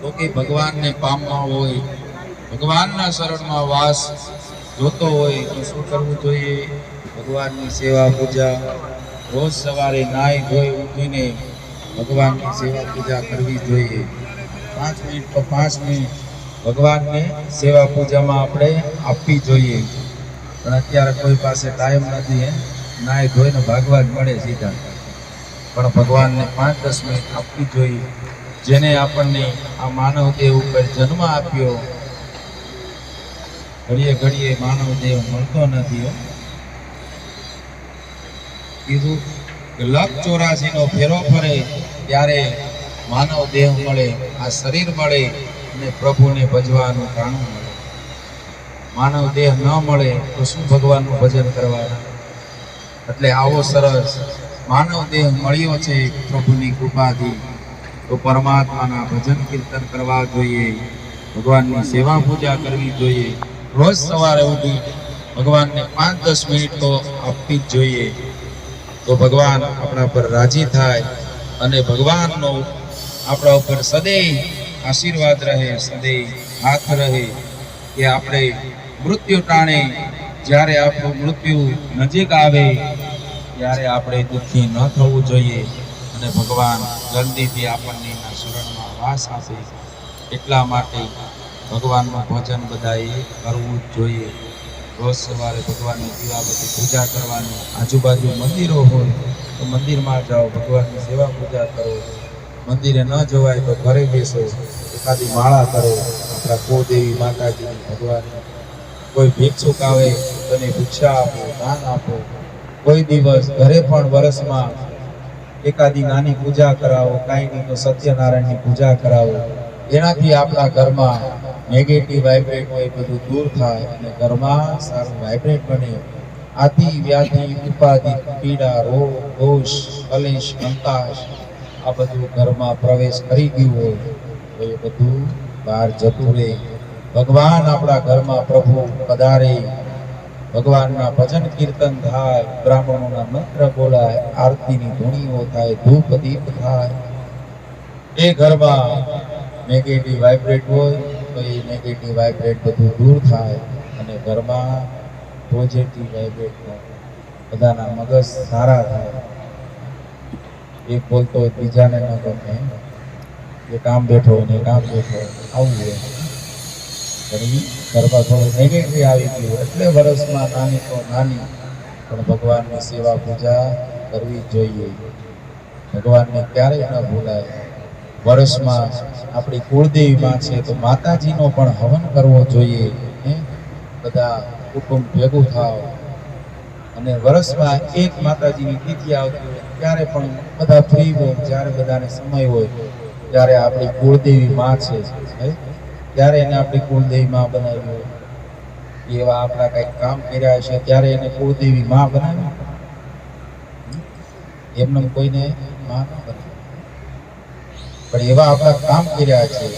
તો ભગવાનને પામવા હોય, ભગવાનના શરણમાં વાસ જોતો હોય, તો શું કરવું જોઈએ? ભગવાનની સેવા પૂજા, રોજ સવારે નાહી ધોઈ ઉઠીને ભગવાનની સેવા પૂજા કરવી જોઈએ. પાંચ મિનિટ તો પાંચ મિનિટ ભગવાનને સેવા પૂજામાં આપણે આપવી જોઈએ. પણ અત્યારે કોઈ પાસે ટાઈમ નથી એ નાહી ધોઈને ભાગવા જ મળે સીધા. પણ ભગવાનને પાંચ દસ મિનિટ આપવી જોઈએ. જેને આપણને આ માનવ દેહ ઉપર જન્મ આપ્યો. ઘડીએ ઘડીએ માનવ દેહ મળતો નથી કીધું લખ ચોરાસી નો ફેરો ફરે ત્યારે માનવ દેહ મળે, આ શરીર મળે અને પ્રભુને ભજવાનું કાણું મળે. માનવ દેહ ન મળે તો શું ભગવાનનું ભજન કરવાનું? એટલે આવો સરસ માનવ દેહ મળ્યો છે પ્રભુની કૃપાથી. તો પરમાત્માના ભજન કીર્તન કરવા જોઈએ. ભગવાનની સેવા પૂજા કરવી જોઈએ. રોજ સવારે ઉઠી ભગવાનને પાંચ દસ મિનિટ તો આપવી જ જોઈએ. તો ભગવાન આપણા પર રાજી થાય અને ભગવાનનો આપણા ઉપર સદૈવ આશીર્વાદ રહે, સદૈવ હાથ રહે કે આપણે મૃત્યુ ટાણે જ્યારે આપણું મૃત્યુ નજીક આવે, ત્યારે આપણે દુઃખી ન થવું જોઈએ. અને ભગવાન જલ્દીથી આપણને એના શરણમાં વાસ આપે. એટલા માટે ભગવાનનું ભજન બધાએ કરવું જ જોઈએ. રોજ સવારે ભગવાનની દીવાબત્તી પૂજા કરવાની. આજુબાજુ મંદિરો હોય, તો મંદિરમાં જાઓ, ભગવાનની સેવા પૂજા કરો. મંદિરે ન જવાય તો ઘરે બેસો, એકાદી માળા કરો. આપણા કોદેવી માતાજીની ભગવાન કોઈ ભિક્ષુક આવે, તો એને ભિક્ષા આપો, દાન આપો. કોઈ દિવસ ઘરે પણ વરસમાં એકાદી નાની પૂજા કરાવો, કાંઈ નહીં તો સત્યનારાયણની પૂજા કરાવો. એનાથી આપણા ઘરમાં નેગેટિવ વાઇબ્રેટ હોય, બધું દૂર થાય અને ઘરમાં સારું વાઇબ્રેટ બને. આથી વ્યાધિ, ઉપાધિ, પીડા, રોગ, દોષ, કલેશ કંકાશ આ બધું ઘરમાં પ્રવેશ કરી ગયું હોય, તો એ બધું બહાર જતું રહે. ભગવાન આપણા ઘરમાં પ્રભુ પધારે. ભગવાનના ભજન કીર્તન થાય, બ્રાહ્મણોના મંત્ર બોલાય, આરતીની ધૂણીઓ થાય, ધૂપ દીપ થાય. એ ઘરમાં નેગેટિવ વાઇબ્રેટ હોય, તો એ નેગેટિવ વાઇબ્રેટ બધું દૂર થાય અને ઘરમાં પોઝિટિવ વાઇબ્રેટ થાય. બધાના મગજ સારા થાય. એક બોલતો હોય બીજાને ન ગમે. એ કામ બેઠો હોય ને કામ બેઠો હોય, આવું હોય. ઘણી ઘરમાં થોડું નેગેટિવ આવી ગયું. એટલે વર્ષમાં નાની તો નાની, પણ ભગવાનની સેવા પૂજા કરવી જોઈએ. ભગવાનને ક્યારેય ન ભૂલાય. વર્ષમાં આપણી કુળદેવી માં છે, તો માતાજીનો પણ હવન કરવો જોઈએ બધા કુટુંબ ભેગું થાવ. અને વર્ષમાં એક માતાજીની તિથિ આવતી હોય, ત્યારે પણ બધા ફ્રી હોય, જ્યારે બધાને સમય હોય, ત્યારે આપણી કુળદેવી માં છે? ત્યારે એને આપણી કુળદેવી માં બનાવી એવા આપણા કંઈક કામ કર્યા છે, ત્યારે એને કુળદેવી માં બનાવી. એમને કોઈને માં ન બનાવી. પણ એવા આપણા કામ કર્યા છે,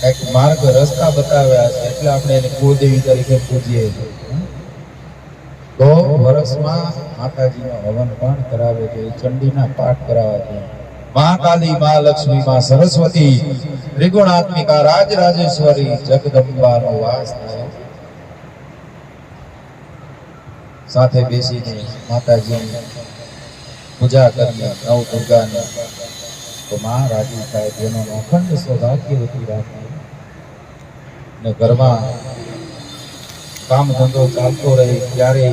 કંઈક માર્ગ રસ્તા બતાવ્યા છે, એટલે આપણે એને કુળદેવી તરીકે પૂજીએ છીએ. તો વર્ષમાં માતાજીનો હવન પણ કરાવે છે ચંડીના પાઠ કરાવે જોઈએ મહાકાલી મા લક્ષ્મી મા સરસ્વતી, ત્રિગુણાત્મિકા રાજ રાજેશ્વરી જગદંબાનો વાસ થાય. સાથે બેસીને માતાજીની પૂજા કરીએ નવ દુર્ગાની. તો માં રાજી થાય જેનો અખંડ સૌભાગ્યવતી રાખે. ને ઘરમાં કામ ધંધો ચાલતો રહે, ક્યારેય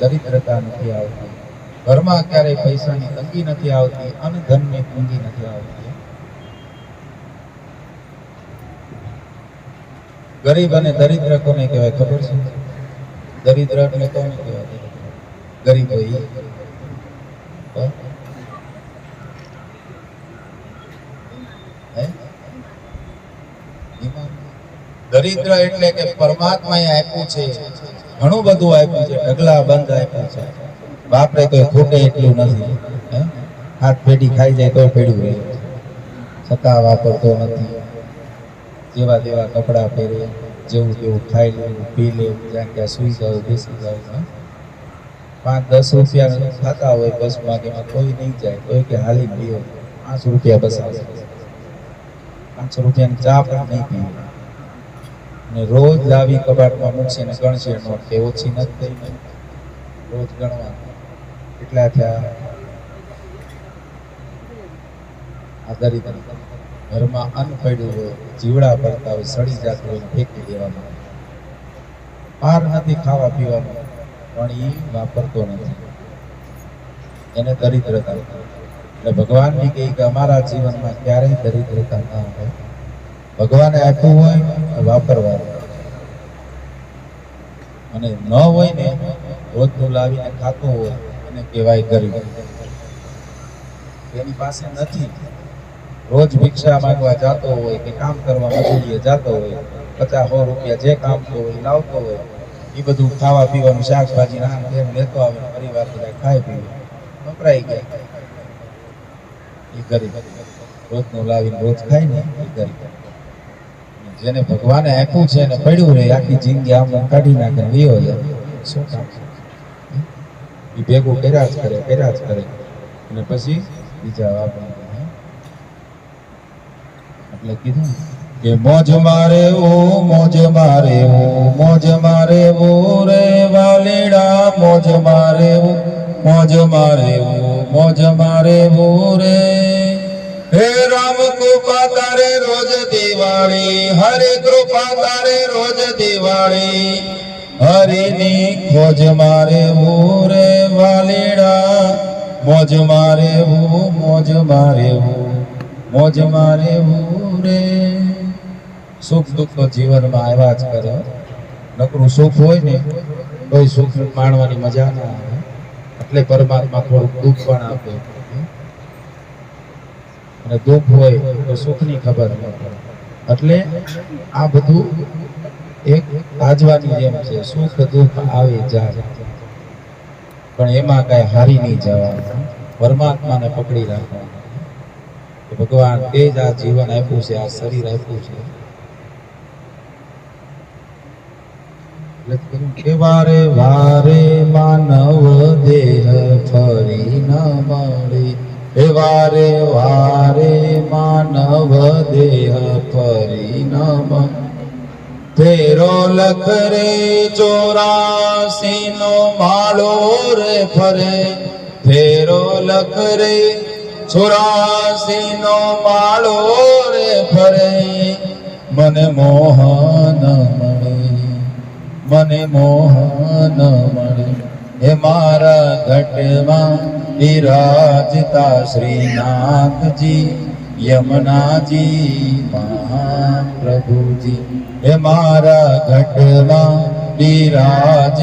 દરિદ્રતા નથી આવતી. ઘરમાં ક્યારેય પૈસાની તંગી નથી આવતી અને ધનની તંગી નથી આવતી. ગરીબ અને દરિદ્ર કોને કહેવાય ખબર છે? દરિદ્ર એટલે કોને કહેવાય? ગરીબ હોય? દરિદ્ર એટલે કે પરમાત્માએ આપ્યું છે. ઘણું બધું આપ્યું છે. ઢગલા બંધ આપ્યું છે. બાપરે તો ખૂટે એટલું નથી? હાથ પેઢી ખાઈ જાય તો પેઢું રહે. છતાં વાપરતો નથી. જેવા તેવા કપડાં પહેરે, જેવું તેવું ખાઈ લેવું પી લેવું જ્યાં ત્યાં સુઈ જાવ બેસી જાવ પાંચ દસ રૂપિયા થતા હોય બસમાં કે કોઈ નહીં જાય કોઈ કે હાલી ગયો પાંચ રૂપિયા બસ આવે. પાંચસો રૂપિયાની ચા પણ નહીં પીવી અને રોજ લાવી કબાટમાં મૂકશે ને ગણશે નોટ કે ઓછી નથી થઈ. રોજ ગણવાનું. કેટલા થયા? આ ઘરમાં અન્ન પડ્યું હોય, જીવડા પડતા હોય, સડી જતું હોય, ફેંકી દેવાનું પાર નથી ખાવા પીવાનું પણ એ વાપરતો નથી. એને દરિદ્રતા. એટલે ભગવાન બી કહે કે અમારા જીવનમાં ક્યારેય દરિદ્રતા ના હોય. ભગવાને આપ્યું હોય તો વાપરવાનું. અને ન હોય ને રોજનું લાવીને ખાતું હોય એને કહેવાય ગરીબ. એની પાસે નથી. રોજ ભિક્ષા માંગવા જતો હોય કે કામ કરવા મજૂરીએ જતો હોય, પચાસ સો રૂપિયા જે કામતો હોય લાવતો હોય, એ બધું ખાવા પીવાનું શાકભાજી નામ તેમ લેતો આવે પરિવાર બધા ખાઈ પીવે. વપરાઈ ગયા. એ ગરીબ. રોજનું લાવીને રોજ ખાય ને એ ગરીબ. જેને ભગવાને આપ્યું છે ને પડ્યું રહે આખી જિંદગી આમ કાઢી નાખે વિયો શું કામ એ ભેગું કર્યા જ કરે કર્યા જ કરે અને પછી બીજા આપણે એટલે કીધું કે મોજ મારે ઓ મોજ મારે ઓ મોજ મારે ઓ રે વાલેડા મોજ મારે ઓ મોજ મારે ઓ મોજ મારે ઓ રે હે રામ કૃપા તારે રોજ દિવાળી હરે કૃપા તારે રોજ દિવાળી હરિની ખોજ મારે ઓ રે વાલીડા, મોજ મારે ઓ મોજ મારે ઓ મોજ મારે રે. સુખ દુઃખ તો જીવનમાં આવ્યા જ કરે. નકરું સુખ હોય ને કોઈ સુખ માણવાની મજા ના આવે. એટલે પરમાત્મા થોડુંક દુઃખ પણ આપે. અને દુઃખ હોય તો સુખની ખબર ન પડે. એટલે આ બધું એક આજવાની જેમ છે, સુખ દુઃખ આવે જાય. પણ એમાં કાંઈ હારી નહીં જવાનું. પરમાત્માને પકડી રાખવાનું. ભગવાન તે જ આ જીવન આપ્યું છે, આ શરીર આપ્યું છે. વારે વારે માનવ દેહ ફરી ન મળે. હે વારે વારે માનવ દેહ ફરી ન મળે. ફેરો લખરે ચોરાસી નો માળો રે ફરે. ફેરો લખરે ચોરાસી નો માળો રે ફરે. મને મોહન મળે, મને મોહન મળે. હે મારા ઘટમાં વિરાજતા શ્રીનાથજી યમુનાજી મહાપ્રભુજી હે મારા ઘટમાં વિરાજ